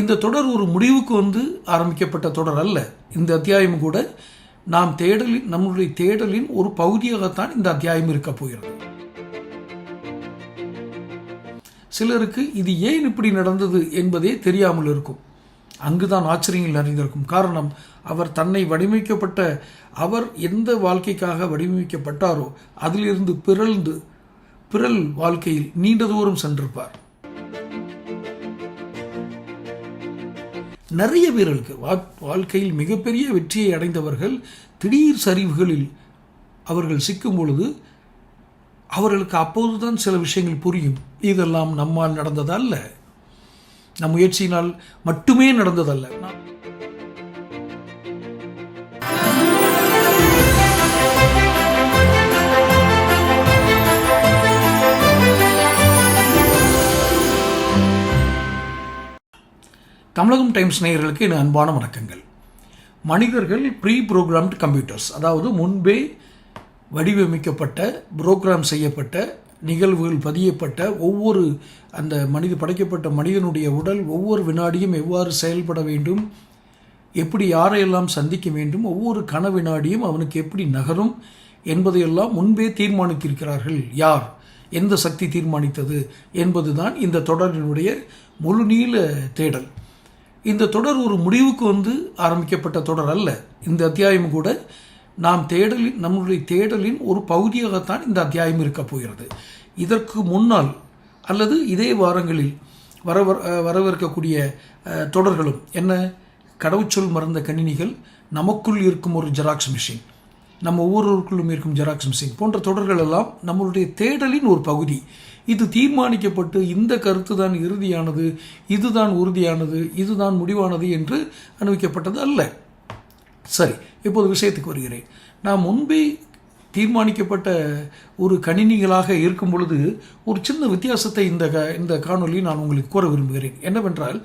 இந்த தொடர் ஒரு முடிவுக்கு வந்து ஆரம்பிக்கப்பட்ட தொடர் அல்ல. இந்த அத்தியாயம் கூட நாம் தேடலின் நம்முடைய தேடலின் ஒரு பகுதியாகத்தான் இந்த அத்தியாயம் இருக்க போகிறது. சிலருக்கு இது ஏன் இப்படி நடந்தது என்பதே தெரியாமல் இருக்கும். அங்குதான் ஆச்சரியங்கள் நிறைந்திருக்கும். காரணம் அவர் தன்னை வடிவமைக்கப்பட்ட அவர் எந்த வாழ்க்கைக்காக வடிவமைக்கப்பட்டாரோ அதிலிருந்து பிறழ்ந்து பிறல் வாழ்க்கையில் நீண்ட தூரம் சென்றிருப்பார். நிறைய வீரர்களுக்கு வா- வாழ்க்கையில் மிகப்பெரிய வெற்றியை அடைந்தவர்கள் திடீர் சரிவுகளில் அவர்கள் சிக்கும் பொழுது அவர்களுக்கு அப்போதுதான் சில விஷயங்கள் புரியும். இதெல்லாம் நம்மால் நடந்ததல்ல. நம் முயற்சியினால் மட்டுமே நடந்ததல்ல. தமிழகம் டைம்ஸ் நேயர்களுக்கு என் அன்பான வணக்கங்கள். மனிதர்கள் ப்ரீ ப்ரோக்ராம்டு கம்ப்யூட்டர்ஸ் அதாவது முன்பே வடிவமைக்கப்பட்ட ப்ரோக்ராம் செய்யப்பட்ட நிகழ்வுகள் பதியப்பட்ட ஒவ்வொரு அந்த மனித படைக்கப்பட்ட மனிதனுடைய உடல் ஒவ்வொரு வினாடியும் எவ்வாறு செயல்பட வேண்டும் எப்படி யாரையெல்லாம் சந்திக்க வேண்டும் ஒவ்வொரு கன வினாடியும் அவனுக்கு எப்படி நகரும் என்பதையெல்லாம் முன்பே தீர்மானித்திருக்கிறார்கள் யார்? எந்த சக்தி தீர்மானித்தது என்பதுதான் இந்த தொடரினுடைய முழுநீள தேடல். இந்த தொடர் ஒரு முடிவுக்கு வந்து ஆரம்பிக்கப்பட்ட தொடர் அல்ல. இந்த அத்தியாயம் கூட நாம் தேடலின் நம்முடைய தேடலின் ஒரு பகுதியாகத்தான் இந்த அத்தியாயம் இருக்கப் போகிறது. இதற்கு முன்னால் அல்லது இதே வாரங்களில் வரவ வரவிருக்கக்கூடிய தொடர்களும் என்ன? கடவுச்சொல் மறந்த கணினிகள் நமக்குள் இருக்கும் ஒரு ஜெராக்ஸ் மிஷின் நம்ம ஒவ்வொருவருக்குள்ளும் இருக்கும் ஜெராக்ஸ் மிஷின் போன்ற தொடர்கள் எல்லாம் நம்மளுடைய தேடலின் ஒரு பகுதி. இது தீர்மானிக்கப்பட்டு இந்த கருத்து தான் இறுதியானது இதுதான் உறுதியானது இதுதான் முடிவானது என்று அனுபவிக்கப்பட்டது அல்ல. சரி இப்போது விஷயத்துக்கு வருகிறேன். நான் முன்பே தீர்மானிக்கப்பட்ட ஒரு கணினிகளாக இருக்கும் பொழுது ஒரு சின்ன வித்தியாசத்தை இந்த க இந்த காணொலி நான் உங்களுக்கு கூற விரும்புகிறேன். என்னவென்றால்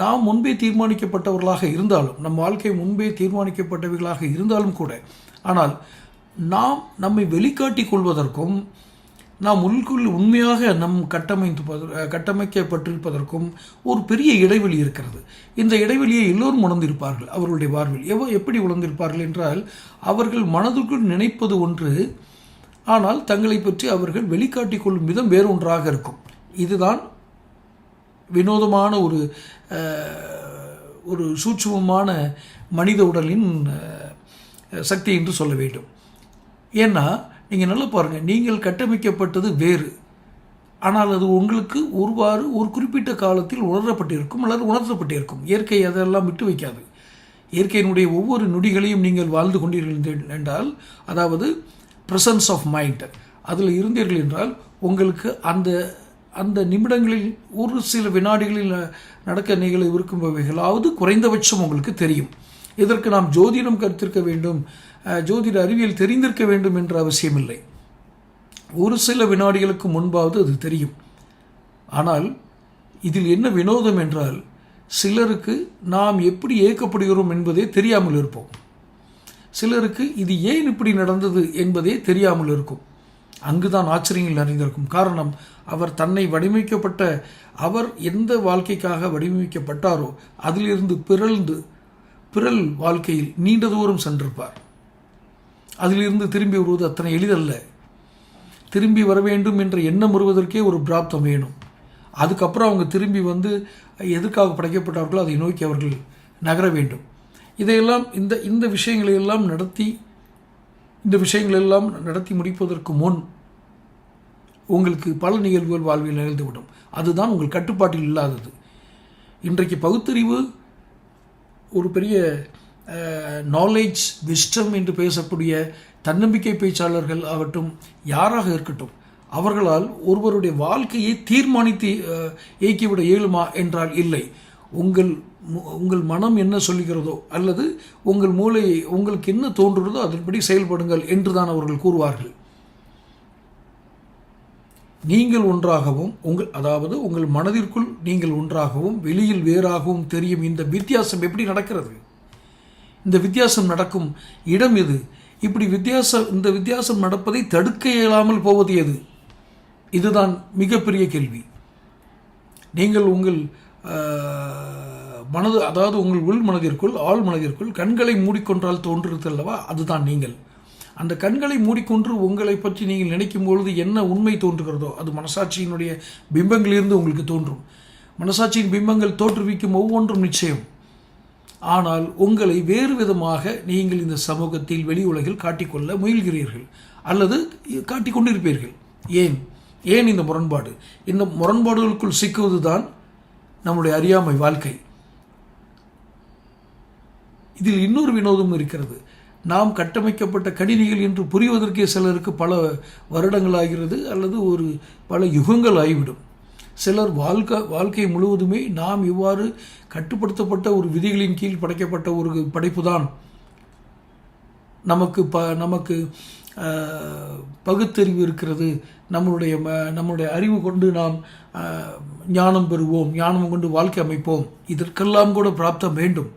நாம் முன்பே தீர்மானிக்கப்பட்டவர்களாக இருந்தாலும் நம் வாழ்க்கை முன்பே தீர்மானிக்கப்பட்டவர்களாக இருந்தாலும் கூட ஆனால் நாம் நம்மை வெளிக்காட்டிக் கொள்வதற்கும் நாம் உள்குள் உண்மையாக நம் கட்டமைத்து கட்டமைக்கப்பட்டிருப்பதற்கும் ஒரு பெரிய இடைவெளி இருக்கிறது. இந்த இடைவெளியை எல்லோரும் உணர்ந்திருப்பார்கள். அவர்களுடைய வாழ்வில் எவ்வளோ எப்படி உணர்ந்திருப்பார்கள் என்றால் அவர்கள் மனதுக்குள் நினைப்பது ஒன்று ஆனால் தங்களை பற்றி அவர்கள் வெளிக்காட்டிக் கொள்ளும் விதம் வேறொன்றாக இருக்கும். இதுதான் வினோதமான ஒரு ஒரு சூட்சமமான மனித உடலின் சக்தி என்று சொல்ல வேண்டும். ஏன்னா நீங்கள் நல்லா பாருங்கள் நீங்கள் கட்டமைக்கப்பட்டது வேறு. ஆனால் அது உங்களுக்கு ஒருவாறு ஒரு குறிப்பிட்ட காலத்தில் உணரப்பட்டிருக்கும் அல்லது உணர்த்தப்பட்டிருக்கும். இயற்கை அதெல்லாம் விட்டு வைக்காது. இயற்கையினுடைய ஒவ்வொரு நொடிகளையும் நீங்கள் வாழ்ந்து கொண்டீர்கள் என்றால் அதாவது ப்ரெசன்ஸ் ஆஃப் மைண்ட் அதில் இருந்தீர்கள் என்றால் உங்களுக்கு அந்த அந்த நிமிடங்களில் ஒரு சில வினாடிகளில் நடக்க நிகழ்வு இருக்கும் வகைகளாவது குறைந்தபட்சம் உங்களுக்கு தெரியும். இதற்கு நாம் ஜோதிடம் கருத்திருக்க வேண்டும். ஜோதிட அறிவியல் தெரிந்திருக்க வேண்டும் என்ற அவசியமில்லை. ஒரு சில வினாடிகளுக்கு முன்பாவது அது தெரியும். ஆனால் இதில் என்ன வினோதம் என்றால் சிலருக்கு நாம் எப்படி இயக்கப்படுகிறோம் என்பதே தெரியாமல் இருப்போம். சிலருக்கு இது ஏன் இப்படி நடந்தது என்பதே தெரியாமல் இருக்கும். அங்குதான் ஆச்சரியங்கள் நிறைந்திருக்கும். காரணம் அவர் தன்னை வடிவமைக்கப்பட்ட அவர் எந்த வாழ்க்கைக்காக வடிவமைக்கப்பட்டாரோ அதிலிருந்து பிறழ்ந்து பிறல் வாழ்க்கையில் நீண்ட தூரம் சென்றிருப்பார். அதிலிருந்து திரும்பி வருவது அத்தனை எளிதல்ல. திரும்பி வர வேண்டும் என்ற எண்ணம் வருவதற்கே ஒரு பிராப்தம் வேணும். அதுக்கப்புறம் அவங்க திரும்பி வந்து எதுக்காக படைக்கப்பட்டார்களோ அதை நோக்கி அவர்கள் நகர வேண்டும். இதையெல்லாம் இந்த இந்த விஷயங்களை எல்லாம் நடத்தி இந்த விஷயங்களெல்லாம் நடத்தி முடிப்பதற்கு முன் உங்களுக்கு பல நிகழ்வுகள் வாழ்வில் நிகழ்ந்துவிடும். அதுதான் உங்கள் கட்டுப்பாட்டில் இல்லாதது. இன்றைக்கு பகுத்தறிவு ஒரு பெரிய நாலேஜ் விஸ்டம் என்று பேசக்கூடிய தன்னம்பிக்கை பேச்சாளர்கள் ஆகட்டும் யாராக இருக்கட்டும் அவர்களால் ஒருவருடைய வாழ்க்கையை தீர்மானித்து இயக்கிவிட இயலுமா என்றால் இல்லை. உங்கள் உங்கள் மனம் என்ன சொல்லுகிறதோ அல்லது உங்கள் மூளை உங்களுக்கு என்ன தோன்றுகிறதோ அதன்படி செயல்படுங்கள் என்றுதான் அவர்கள் கூறுவார்கள். நீங்கள் ஒன்றாகவும் உங்கள் அதாவது உங்கள் மனதிற்குள் நீங்கள் ஒன்றாகவும் வெளியில் வேறாகவும் தெரியும் இந்த வித்தியாசம் எப்படி நடக்கிறது? இந்த வித்தியாசம் நடக்கும் இடம் எது? இப்படி வித்தியாசம் இந்த வித்தியாசம் நடப்பதை தடுக்க இயலாமல் போவது எது? இதுதான் மிகப்பெரிய கேள்வி. நீங்கள் உங்கள் மனது அதாவது உங்கள் உள் மனதிற்குள் ஆள் மனதிற்குள் கண்களை மூடிக்கொண்டால் தோன்றுறது அல்லவா? அதுதான் நீங்கள். அந்த கண்களை மூடிக்கொண்டு உங்களை பற்றி நீங்கள் நினைக்கும் பொழுது என்ன உண்மை தோன்றுகிறதோ அது மனசாட்சியினுடைய பிம்பங்களிலிருந்து உங்களுக்கு தோன்றும். மனசாட்சியின் பிம்பங்கள் தோற்றுவிக்கும் ஒவ்வொன்றும் நிச்சயம். ஆனால் உங்களை வேறு விதமாக நீங்கள் இந்த சமூகத்தில் வெளி உலகில் காட்டிக்கொள்ள முயல்கிறீர்கள் அல்லது காட்டிக்கொண்டிருப்பீர்கள் ஏன்? ஏன் இந்த முரண்பாடு? இந்த முரண்பாடுகளுக்குள் சிக்குவது தான் நம்முடைய அறியாமை வாழ்க்கை. இதில் இன்னொரு வினோதம் இருக்கிறது. நாம் கட்டமைக்கப்பட்ட கணினிகள் என்று புரிவதற்கே சிலருக்கு பல வருடங்கள் ஆகிறது அல்லது ஒரு பல யுகங்கள் ஆகிவிடும். சிலர் வாழ்க்கை வாழ்க்கை முழுவதுமே நாம் இவ்வாறு கட்டுப்படுத்தப்பட்ட ஒரு விதிகளின் கீழ் படைக்கப்பட்ட ஒரு படைப்பு தான் நமக்கு ப நமக்கு பகுத்தறிவு இருக்கிறது. நம்மளுடைய ம- அறிவு கொண்டு நாம் ஞானம் பெறுவோம். ஞானம் கொண்டு வாழ்க்கை அமைப்போம். இதற்கெல்லாம் கூட பிராப்தம் வேண்டும்.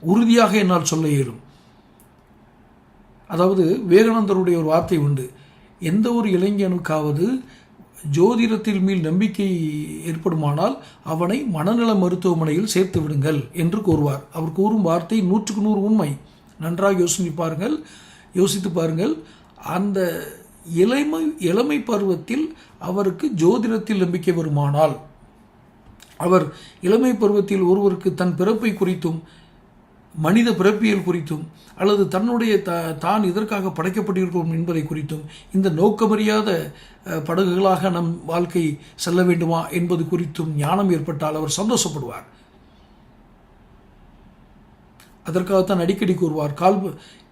உறுதியாக என்னால் சொல்ல இயலும். அதாவது விவேகானந்தருடைய ஒரு வார்த்தை உண்டு. எந்த ஒரு இளைஞனுக்காவது ஜோதிடத்தில் மேல் நம்பிக்கை ஏற்படுமானால் அவனை மனநல மருத்துவமனையில் சேர்த்து விடுங்கள் என்று கூறுவார். அவர் கூறும் வார்த்தை நூற்றுக்கு நூறு உண்மை. நன்றாக யோசித்து பாருங்கள் யோசித்து பாருங்கள். அந்த இளமை இளமை பருவத்தில் அவருக்கு ஜோதிடத்தில் நம்பிக்கை வருமானால் அவர் இளமை பருவத்தில் ஒருவருக்கு தன் பிறப்பை குறித்தும் மனித பிறப்பியல் குறித்தும் அல்லது தன்னுடைய த தான் இதற்காக படைக்கப்பட்டிருக்கிறோம் என்பதை குறித்தும் இந்த நோக்கமறியாத படகுகளாக நம் வாழ்க்கை செல்ல வேண்டுமா என்பது குறித்தும் ஞானம் ஏற்பட்டால் அவர் சந்தோஷப்படுவார். அதற்காகத்தான் அடிக்கடி கூறுவார் கால்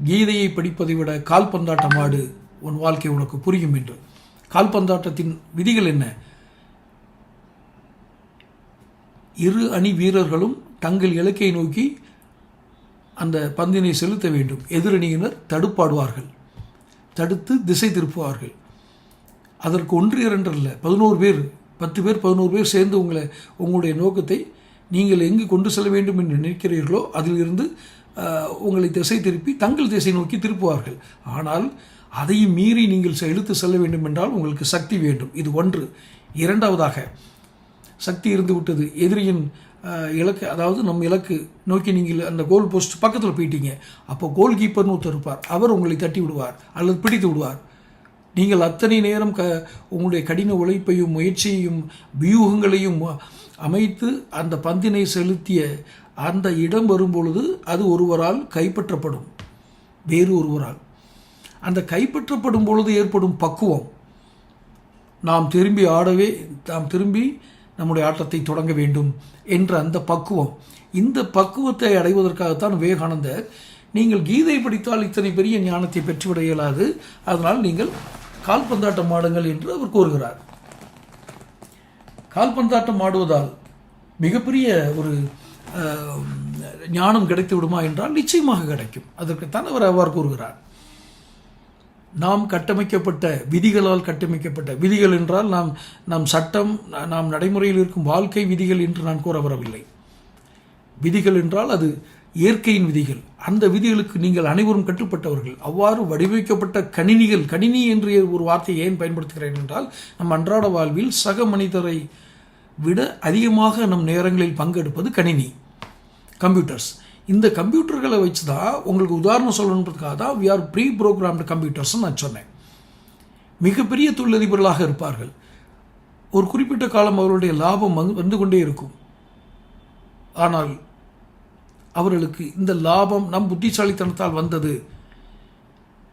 கீதையை படிப்பதை விட கால்பந்தாட்டம் ஆடு உன் வாழ்க்கை உனக்கு புரியும் என்று. கால்பந்தாட்டத்தின் விதிகள் என்ன? இரு அணி வீரர்களும் தங்கள் இலக்கை நோக்கி அந்த பந்தினை செலுத்த வேண்டும். எதிரணியினர் தடுப்பாடுவார்கள். தடுத்து திசை திருப்புவார்கள். அதற்கு ஒன்று இரண்டல்ல பதினோரு பேர் பத்து பேர் பதினோரு பேர் சேர்ந்து உங்களை உங்களுடைய நோக்கத்தை நீங்கள் எங்கு கொண்டு செல்ல வேண்டும் என்று நினைக்கிறீர்களோ அதிலிருந்து உங்களை திசை திருப்பி தங்கள் திசை நோக்கி திருப்புவார்கள். ஆனால் அதையும் மீறி நீங்கள் செ- செல்ல வேண்டும் என்றால் உங்களுக்கு சக்தி வேண்டும். இது ஒன்று. இரண்டாவதாக சக்தி இருந்து விட்டது. எதிரியின் இலக்கு அதாவது நம் இலக்கு நோக்கி நீங்கள் அந்த கோல் போஸ்ட் பக்கத்தில் போயிட்டீங்க. அப்போ கோல் கீப்பர்னு ஒருத்தர் இருப்பார். அவர் உங்களை தட்டி விடுவார் அல்லது பிடித்து விடுவார். நீங்கள் அத்தனை நேரம் க உங்களுடைய கடின உழைப்பையும் முயற்சியையும் வியூகங்களையும் அமைத்து அந்த பந்தினை செலுத்திய அந்த இடம் வரும்பொழுது அது ஒருவரால் கைப்பற்றப்படும். வேறு ஒருவரால். அந்த கைப்பற்றப்படும் பொழுது ஏற்படும் பக்குவம். நாம் திரும்பி ஆடவே நாம் திரும்பி நம்முடைய ஆட்டத்தை தொடங்க வேண்டும் என்ற அந்த பக்குவம். இந்த பக்குவத்தை அடைவதற்காகத்தான் விவேகானந்தர் நீங்கள் கீதை படித்தால் இத்தனை பெரிய ஞானத்தை பெற்றுவிட இயலாது அதனால் நீங்கள் கால்பந்தாட்டம் ஆடுங்கள் என்று அவர் கூறுகிறார். கால்பந்தாட்டம் ஆடுவதால் மிகப்பெரிய ஒரு ஞானம் கிடைத்து விடுமா என்றால் நிச்சயமாக கிடைக்கும். அதற்குத்தான் அவர் அவ்வாறு கூறுகிறார். நாம் கட்டமைக்கப்பட்ட விதிகளால் கட்டமைக்கப்பட்ட விதிகள் என்றால் நாம் நம் சட்டம் நாம் நடைமுறையில் இருக்கும் வாழ்க்கை விதிகள் என்று நான் கூற வரவில்லை. விதிகள் என்றால் அது இயற்கையின் விதிகள். அந்த விதிகளுக்கு நீங்கள் அனைவரும் கட்டுப்பட்டவர்கள். அவ்வாறு வடிவமைக்கப்பட்ட கணினிகள் கணினி என்று ஒரு வார்த்தையை ஏன் பயன்படுத்துகிறேன் என்றால் நம் அன்றாட வாழ்வில் சக மனிதரை விட அதிகமாக நம் நேரங்களில் பங்கெடுப்பது கணினி கம்ப்யூட்டர்ஸ். இந்த கம்ப்யூட்டர்களை வச்சு தான் உங்களுக்கு உதாரணம் சொல்லணுன்றதுக்காக தான் வி ஆர் ப்ரீ ப்ரோக்ராம்டு கம்ப்யூட்டர்ஸ்னு நான் சொன்னேன். மிகப்பெரிய தொழிலதிபர்களாக இருப்பார்கள். ஒரு குறிப்பிட்ட காலம் அவர்களுடைய லாபம் வந்து வந்து கொண்டே இருக்கும். ஆனால் அவர்களுக்கு இந்த லாபம் நம் புத்திசாலித்தனத்தால் வந்தது.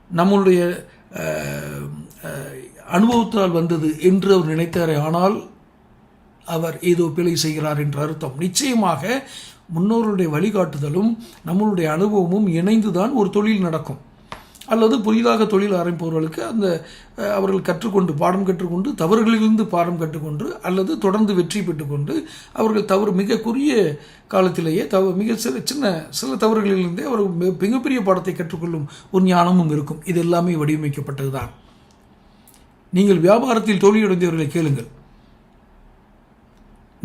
நம்மளுடைய அனுபவத்தால் வந்தது என்று அவர் நினைத்தாரே ஆனால் அவர் ஏதோ பிழை செய்கிறார் என்ற அர்த்தம். நிச்சயமாக முன்னோருடைய வழிகாட்டுதலும் நம்மளுடைய அனுபவமும் இணைந்து தான் ஒரு தொழில் நடக்கும். அல்லது புதிதாக தொழில் ஆரம்பிப்பவர்களுக்கு அந்த அவர்கள் கற்றுக்கொண்டு பாடம் கற்றுக்கொண்டு தவறுகளிலிருந்து பாடம் கற்றுக்கொண்டு அல்லது தொடர்ந்து வெற்றி பெற்றுக்கொண்டு அவர்கள் தவறு மிக குறுகிய காலத்திலேயே தவ மிக சில சின்ன சில தவறுகளிலிருந்தே அவர் மிகப்பெரிய பாடத்தை கற்றுக்கொள்ளும் ஒரு ஞானமும் இருக்கும். இது எல்லாமே வடிவமைக்கப்பட்டதுதான். நீங்கள் வியாபாரத்தில் தோல்வியடைந்தவர்களை கேளுங்கள்.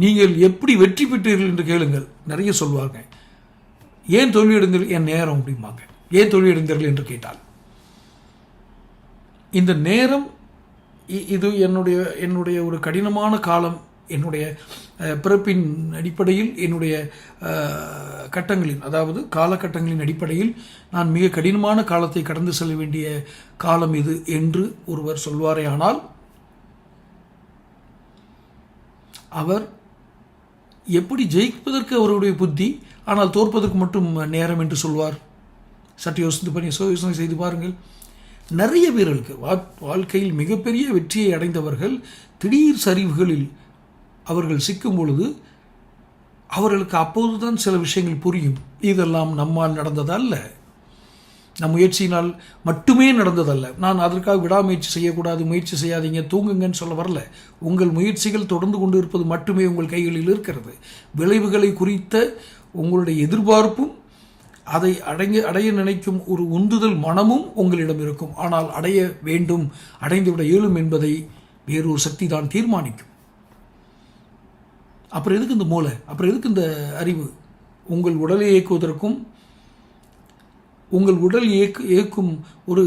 நீங்கள் எப்படி வெற்றி பெற்றீர்கள் என்று கேளுங்கள். நிறைய சொல்வாங்க. ஏன் தோல்வியடைந்தீர்கள்? என் நேரம் அப்படிம்பாங்க. ஏன் தோல்வியடைந்தீர்கள் என்று கேட்டால். இந்த நேரம் இ- இது என்னுடைய என்னுடைய ஒரு கடினமான காலம் என்னுடைய பிறப்பின் அடிப்படையில் என்னுடைய கட்டங்களின் அதாவது காலகட்டங்களின் அடிப்படையில் நான் மிக கடினமான காலத்தை கடந்து செல்ல வேண்டிய காலம் இது என்று ஒருவர் சொல்வாரே ஆனால் அவர் எப்படி ஜெயிப்பதற்கு அவருடைய புத்தி ஆனால் தோற்பதற்கு மட்டும் நேரம் என்று சொல்வார். சற்று யோசித்து பண்ணி யோசனை செய்து பாருங்கள். நிறைய வீரர்களுக்கு வா- வாழ்க்கையில் மிகப்பெரிய வெற்றியை அடைந்தவர்கள் திடீர் சரிவுகளில் அவர்கள் சிக்கும் பொழுது அவர்களுக்கு அப்போதுதான் சில விஷயங்கள் புரியும். இதெல்லாம் நம்மால் நடந்ததல்ல. நம் முயற்சியினால் மட்டுமே நடந்ததல்ல. நான் அதற்காக விடாமுயற்சி செய்யக்கூடாது முயற்சி செய்யாதீங்க தூங்குங்கன்னு சொல்ல வரல. உங்கள் முயற்சிகள் தொடர்ந்து கொண்டு இருப்பது மட்டுமே உங்கள் கைகளில் இருக்கிறது. விளைவுகளை குறித்த உங்களுடைய எதிர்பார்ப்பும் அதை அடைய அடைய நினைக்கும் ஒரு உந்துதல் மனமும் உங்களிடம் இருக்கும். ஆனால் அடைய வேண்டும் அடைந்துவிட இயலும் என்பதை வேறொரு சக்தி தான் தீர்மானிக்கும். அப்புறம் எதுக்கு இந்த மூளை? அப்புறம் எதுக்கு இந்த அறிவு? உங்கள் உடலை இயக்குவதற்கும் உங்கள் உடல் இயக்கு இயக்கும் ஒரு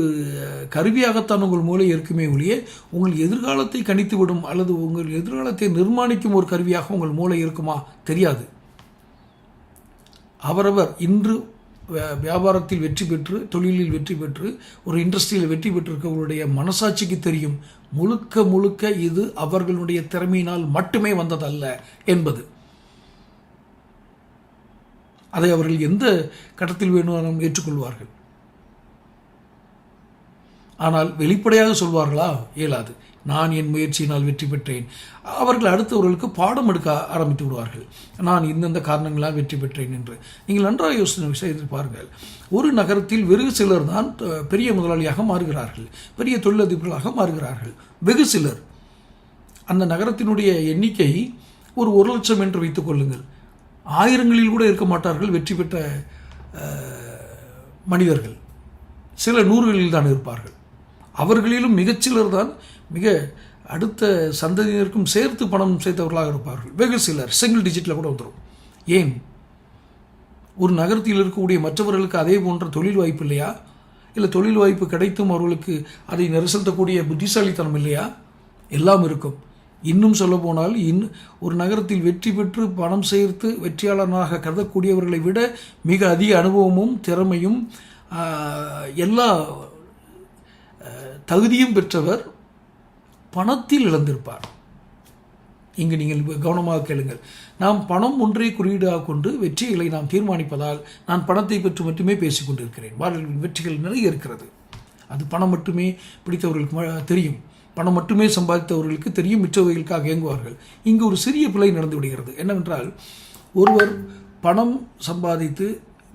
கருவியாகத்தான் உங்கள் மூளை இருக்குமே ஒழிய உங்கள் எதிர்காலத்தை கணித்துவிடும் அல்லது உங்கள் எதிர்காலத்தை நிர்மாணிக்கும் ஒரு கருவியாக உங்கள் மூளை இருக்குமா தெரியாது. அவரவர் இன்று வியாபாரத்தில் வெற்றி பெற்று தொழிலில் வெற்றி பெற்று ஒரு இண்டஸ்ட்ரியில் வெற்றி பெற்றிருக்கவர்களுடைய மனசாட்சிக்கு தெரியும். முழுக்க முழுக்க இது அவர்களுடைய திறமையினால் மட்டுமே வந்ததல்ல என்பது. அதை அவர்கள் எந்த கட்டத்தில் வேணுமானும் ஏற்றுக்கொள்வார்கள். ஆனால் வெளிப்படையாக சொல்வார்களா? இயலாது. நான் என் முயற்சியினால் வெற்றி பெற்றேன். அவர்கள் அடுத்தவர்களுக்கு பாடம் எடுக்க ஆரம்பித்து விடுவார்கள். நான் இந்தந்த காரணங்களால் வெற்றி பெற்றேன் என்று. நீங்கள் நன்றாக யோசனை செய்து பாருங்கள் ஒரு நகரத்தில் வெகு சிலர் தான் பெரிய முதலாளியாக மாறுகிறார்கள். பெரிய தொழிலதிபர்களாக மாறுகிறார்கள். வெகு சிலர். அந்த நகரத்தினுடைய எண்ணிக்கை ஒரு ஒரு லட்சம் என்று வைத்துக் கொள்ளுங்கள். ஆயிரங்களில் கூட இருக்க மாட்டார்கள் வெற்றி பெற்ற மனிதர்கள். சில நூறுகளில் தான் இருப்பார்கள். அவர்களிலும் மிகச்சிலர் தான் மிக அடுத்த சந்ததியினருக்கும் சேர்த்து பணம் சேர்த்தவர்களாக இருப்பார்கள். வெகு சிலர் சிங்கிள் டிஜிட்டில் கூட வந்துடும் ஏன்? ஒரு நகரத்தில் இருக்கக்கூடிய மற்றவர்களுக்கு அதே போன்ற தொழில் வாய்ப்பு இல்லையா? இல்லை தொழில் வாய்ப்பு கிடைத்தும் அவர்களுக்கு அதை நெரிசல்த்தக்கூடிய புத்திசாலித்தனம் இல்லையா? எல்லாம் இருக்கும். இன்னும் சொல்ல போனால் இன் ஒரு நகரத்தில் வெற்றி பெற்று பணம் சேர்த்து வெற்றியாளனாக கருதக்கூடியவர்களை விட மிக அதிக அனுபவமும் திறமையும் எல்லா தகுதியும் பெற்றவர் பணத்தில் இழந்திருப்பார். இங்கு நீங்கள் கவனமாக கேளுங்கள். நாம் பணம் ஒன்றை குறியீடாக கொண்டு வெற்றிகளை நாம் தீர்மானிப்பதால் நான் பணத்தை பற்றி மட்டுமே பேசிக்கொண்டிருக்கிறேன். வாழ்வில் வெற்றிகள் நிறைய இருக்கிறது. அது பணம் மட்டுமே பிடித்தவர்களுக்கு தெரியும். பணம் மட்டுமே சம்பாதித்தவர்களுக்கு தெரியும் மிச்சவைகளுக்காக இயங்குவார்கள். இங்கு ஒரு சிறிய பிழை நடந்து விடுகிறது. என்னவென்றால் ஒருவர் பணம் சம்பாதித்து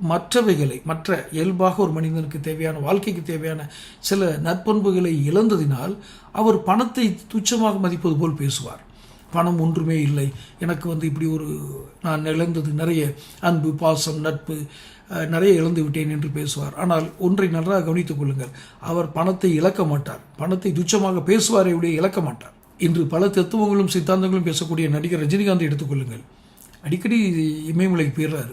மற்றவைகளை மற்ற இயல்பாக ஒரு மனிதனுக்கு தேவையான வாழ்க்கைக்கு தேவையான சில நற்பண்புகளை இழந்ததினால் அவர் பணத்தை துச்சமாக மதிப்பது போல் பேசுவார். பணம் ஒன்றுமே இல்லை. எனக்கு வந்து இப்படி ஒரு நான் இழந்தது நிறைய அன்பு பாசம் நட்பு நிறைய இழந்து விட்டேன் என்று பேசுவார். ஆனால் ஒன்றை நன்றாக கவனித்துக் கொள்ளுங்கள். அவர் பணத்தை இழக்க மாட்டார். பணத்தை துச்சமாக பேசுவாரை விட இழக்க மாட்டார். இன்று பல தத்துவங்களும் சித்தாந்தங்களும் பேசக்கூடிய நடிகர் ரஜினிகாந்தை எடுத்துக்கொள்ளுங்கள் அடிக்கடி இமயமலைக்கு போயிடுறாரு.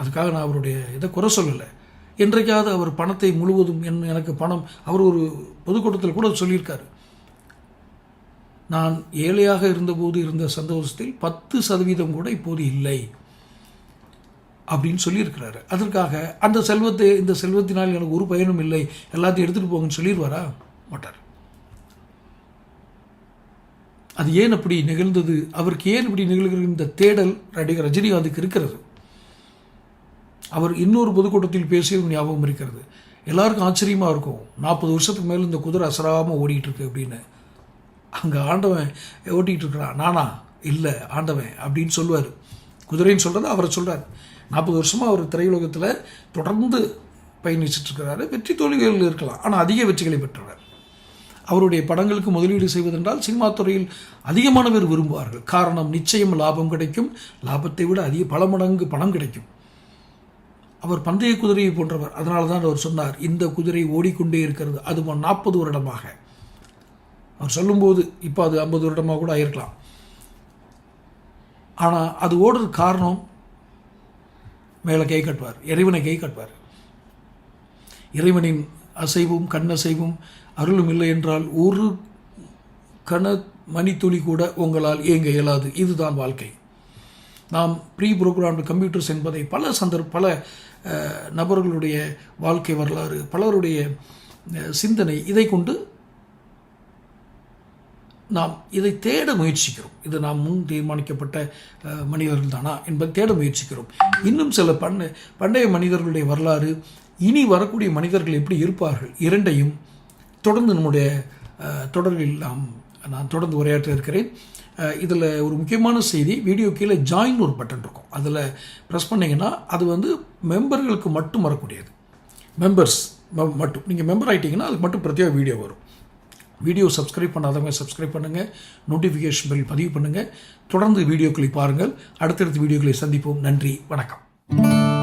அதுக்காக நான் அவருடைய இதை குறை சொல்லலை. என்றைக்காவது அவர் பணத்தை முழுவதும் என் எனக்கு பணம் அவர் ஒரு பொதுக்கூட்டத்தில் கூட சொல்லியிருக்காரு. நான் ஏழையாக இருந்தபோது இருந்த சந்தோஷத்தில் பத்து சதவீதம் கூட இப்போது இல்லை. அப்படின்னு சொல்லியிருக்கிறாரு. அதற்காக அந்த செல்வத்தை இந்த செல்வத்தினால் எனக்கு ஒரு பயனும் இல்லை எல்லாத்தையும் எடுத்துகிட்டு போங்கன்னு சொல்லிடுவாரா? மாட்டார். அது ஏன் அப்படி நிகழ்ந்தது? அவருக்கு ஏன் இப்படி நிகழ்கிற இந்த தேடல் நடிகர் ரஜினிகாந்துக்கு இருக்கிறது. அவர் இன்னொரு பொதுக்கூட்டத்தில் பேசியது ஞாபகம் இருக்கிறது. எல்லாருக்கும் ஆச்சரியமாக இருக்கும். நாற்பது வருஷத்துக்கு மேலே இந்த குதிரை அசராமல் ஓடிட்டு இருக்கு அப்படின்னு. அங்கே ஆண்டவன் ஓட்டிகிட்டு இருக்கிறான். நானா? இல்லை ஆண்டவன் அப்படின்னு சொல்லுவார். குதிரைன்னு சொல்கிறது அவரை சொல்கிறார் நாற்பது வருஷமாக அவர் திரையுலகத்தில் தொடர்ந்து பயணிச்சிட்ருக்கிறாரு வெற்றி தோல்விகள் இருக்கலாம். ஆனால் அதிக வெற்றிகளை பெற்றவர். அவருடைய படங்களுக்கு முதலீடு செய்வதென்றால் சினிமா துறையில் அதிகமான பேர் விரும்புவார்கள். காரணம் நிச்சயம் லாபம் கிடைக்கும். லாபத்தை விட அதிக பல மடங்கு பணம் கிடைக்கும். அவர் பந்தய குதிரையை போன்றவர். அதனால தான் அவர் சொன்னார் இந்த குதிரை ஓடிக்கொண்டே இருக்கிறது. அது நாற்பது வருடமாக. அவர் சொல்லும்போது இப்போ அது ஐம்பது வருடமாக கூட ஆயிருக்கலாம். ஆனால் அது ஓடுறது காரணம் மேலே கை கட்டுவார். இறைவனை கை கட்டுவார். இறைவனின் அசைவும் கண்ணசைவும் அருளும் இல்லை என்றால் ஒரு கண மணித்துளி கூட உங்களால் இயங்க இயலாது. இதுதான் வாழ்க்கை. நாம் ப்ரீ ப்ரோக்ராம்டு கம்ப்யூட்டர்ஸ் என்பதை பல சந்தர்ப்ப பல நபர்களுடைய வாழ்க்கை வரலாறு பலருடைய சிந்தனை இதை கொண்டு நாம் இதை தேட முயற்சிக்கிறோம். இது நாம் முன் தீர்மானிக்கப்பட்ட மனிதர்கள் தானா என்பதை தேட முயற்சிக்கிறோம். இன்னும் சில பண்ட பண்டைய மனிதர்களுடைய வரலாறு இனி வரக்கூடிய மனிதர்கள் எப்படி இருப்பார்கள் இரண்டையும் தொடர்ந்து நம்முடைய தொடரில் நாம் நான் தொடர்ந்து உரையாற்ற இருக்கிறேன். இதில் ஒரு முக்கியமான செய்தி வீடியோ கீழே ஜாயின் ஒரு பட்டன் இருக்கும். அதில் ப்ரெஸ் பண்ணிங்கன்னா அது வந்து மெம்பர்களுக்கு மட்டும் வரக்கூடியது. மெம்பர்ஸ் மட்டும். நீங்கள் மெம்பர் ஆகிட்டீங்கன்னா அதுக்கு மட்டும் பிரத்யேக வீடியோ வரும். வீடியோ சப்ஸ்கிரைப் பண்ணாதவங்க சப்ஸ்கிரைப் பண்ணுங்கள் நோட்டிஃபிகேஷன் பில் பதிவு பண்ணுங்கள் தொடர்ந்து வீடியோக்களை பாருங்கள். அடுத்தடுத்த வீடியோக்களை சந்திப்போம். நன்றி. வணக்கம்.